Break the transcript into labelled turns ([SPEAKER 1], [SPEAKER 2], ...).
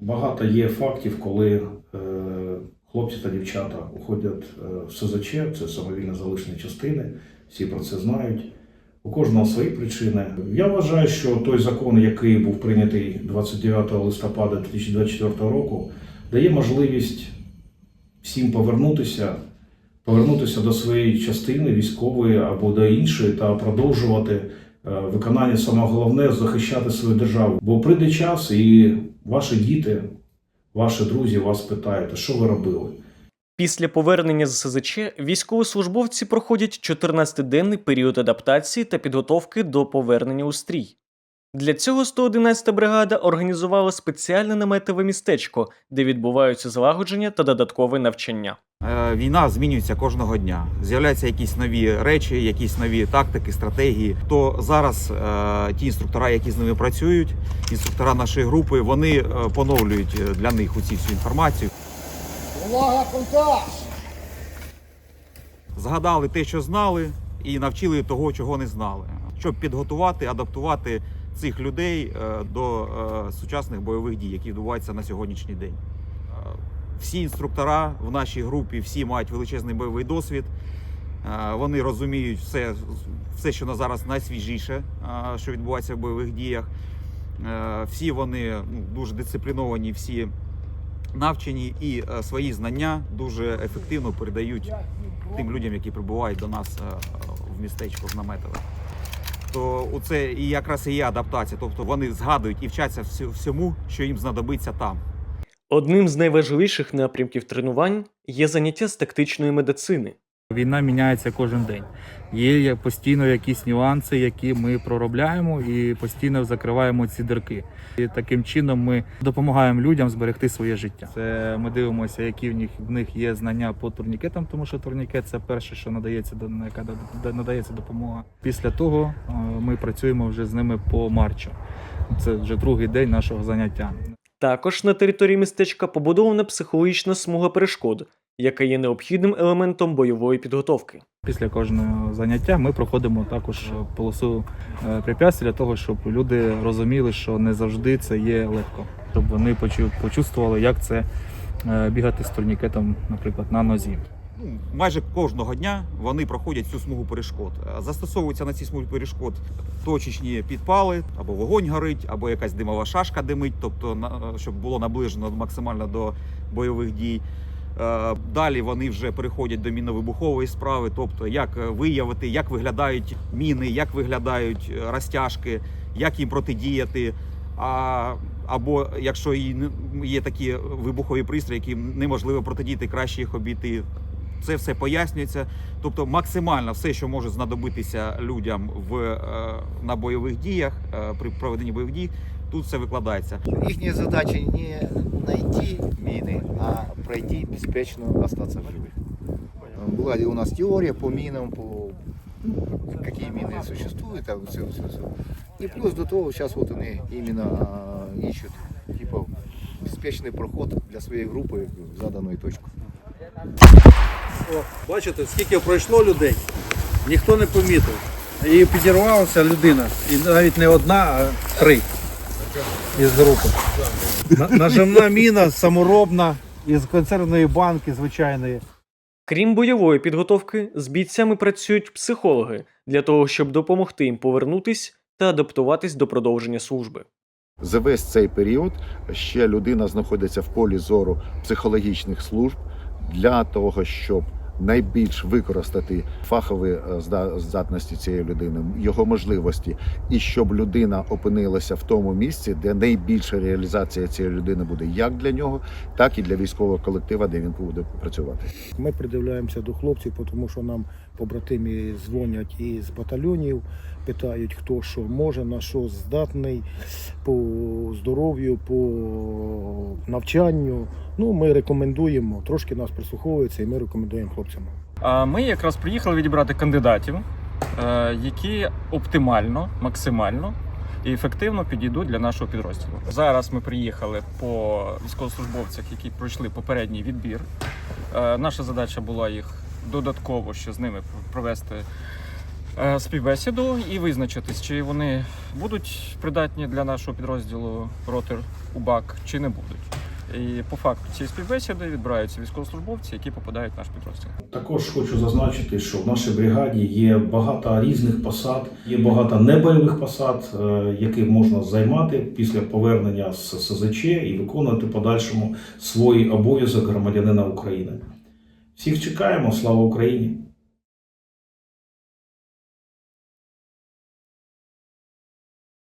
[SPEAKER 1] Багато є фактів, коли е, хлопці та дівчата уходять е, в СЗЧ, це самовільно залишені частини, всі про це знають. У кожного свої причини. Я вважаю, що той закон, який був прийнятий 29 листопада 2024 року, дає можливість всім повернутися, повернутися до своєї частини військової або до іншої та продовжувати е, виконання саме головне захищати свою державу. Бо прийде час, і ваші діти, ваші друзі вас питають, що ви робили?
[SPEAKER 2] Після повернення з СЗЧ військовослужбовці проходять 14-денний період адаптації та підготовки до повернення у стрій. Для цього 111-та бригада організувала спеціальне наметове містечко, де відбуваються злагодження та додаткове навчання.
[SPEAKER 3] Е, Війна змінюється кожного дня. З'являються якісь нові речі, якісь нові тактики, стратегії. То зараз е, ті інструктора, які з ними працюють, інструктора нашої групи, вони е, поновлюють е, для них усі всю інформацію.
[SPEAKER 4] Увага, контакт!
[SPEAKER 3] Згадали те, що знали, і навчили того, чого не знали, щоб підготувати, адаптувати цих людей е, до е, сучасних бойових дій, які відбуваються на сьогоднішній день. Е, Всі інструктора в нашій групі всі мають величезний бойовий досвід. Вони розуміють все, все, що на зараз найсвіжіше, що відбувається в бойових діях. Всі вони ну, дуже дисципліновані, всі навчені і свої знання дуже ефективно передають тим людям, які прибувають до нас в містечко в наметове. То це і якраз і є адаптація. Тобто вони згадують і вчаться всьому, що їм знадобиться там.
[SPEAKER 2] Одним з найважливіших напрямків тренувань є заняття з тактичної медицини.
[SPEAKER 5] Війна міняється кожен день. Є постійно якісь нюанси, які ми проробляємо і постійно закриваємо ці дірки. І таким чином ми допомагаємо людям зберегти своє життя. Це ми дивимося, які в них в них є знання по турнікетам, тому що турнікет це перше, що надається яка да- надається допомога. Після того е, ми працюємо вже з ними по марчу. Це вже другий день нашого заняття.
[SPEAKER 2] Також на території містечка побудована психологічна смуга перешкод, яка є необхідним елементом бойової підготовки.
[SPEAKER 5] Після кожного заняття ми проходимо також полосу е, препятствий для того, щоб люди розуміли, що не завжди це є легко, щоб вони почу- почувствували, як це е, бігати з турнікетом, наприклад, на нозі.
[SPEAKER 3] Ну, майже кожного дня вони проходять цю смугу перешкод. Е, Застосовуються на цій смузі перешкод точечні підпали, або вогонь горить, або якась димова шашка димить, тобто на- щоб було наближено максимально до бойових дій. Е, Далі вони вже переходять до мінно-вибухової справи, тобто як е, виявити, як виглядають міни, як виглядають е, розтяжки, як їм протидіяти. А, або якщо є такі вибухові пристрої, яким неможливо протидіяти, краще їх обійти. Це все пояснюється. Тобто максимально все, що може знадобитися людям в, на бойових діях, при проведенні бойових дій, тут все викладається.
[SPEAKER 4] Їхня задача не знайти міни, а пройти безпечно остатися в живих. Была у нас теория по минам, по ну, какие мины существуют, там все, все, все. И плюс до того, сейчас вот они именно а, ищут типа беспечный проход для своей группы в заданную точку.
[SPEAKER 6] О, бачите, скільки пройшло людей, ніхто не помітив. І підірвалася людина. І навіть не одна, а три із групи. На- Нажимна міна саморобна із консервної банки звичайної.
[SPEAKER 2] Крім бойової підготовки, з бійцями працюють психологи для того, щоб допомогти їм повернутись та адаптуватись до продовження служби.
[SPEAKER 7] За весь цей період ще людина знаходиться в полі зору психологічних служб для того, щоб найбільш використати фахові е, зда- здатності цієї людини, його можливості, і щоб людина опинилася в тому місці, де найбільша реалізація цієї людини буде як для нього, так і для військового колектива, де він буде працювати.
[SPEAKER 8] Ми придивляємося до хлопців, тому що нам побратимі дзвонять із батальйонів, питають, хто що може, на що здатний по здоров'ю, по навчанню. Ну, ми рекомендуємо, трошки нас прислуховуються, і ми рекомендуємо хлопцям.
[SPEAKER 9] Ми якраз приїхали відібрати кандидатів, е, які оптимально, максимально і ефективно підійдуть для нашого підрозділу. Зараз ми приїхали по військовослужбовцях, які пройшли попередній відбір. Е, Наша задача була їх додатково ще з ними провести е, співбесіду і визначитись, чи вони будуть придатні для нашого підрозділу ротер УБАК, чи не будуть. І по факту цієї співбесіди відбираються військовослужбовці, які попадають в наш підрозділ.
[SPEAKER 1] Також хочу зазначити, що в нашій бригаді є багато різних посад, є багато небойових посад, е, які можна займати після повернення з СЗЧ і виконувати подальшому свій обов'язок громадянина України. Всіх чекаємо, слава Україні!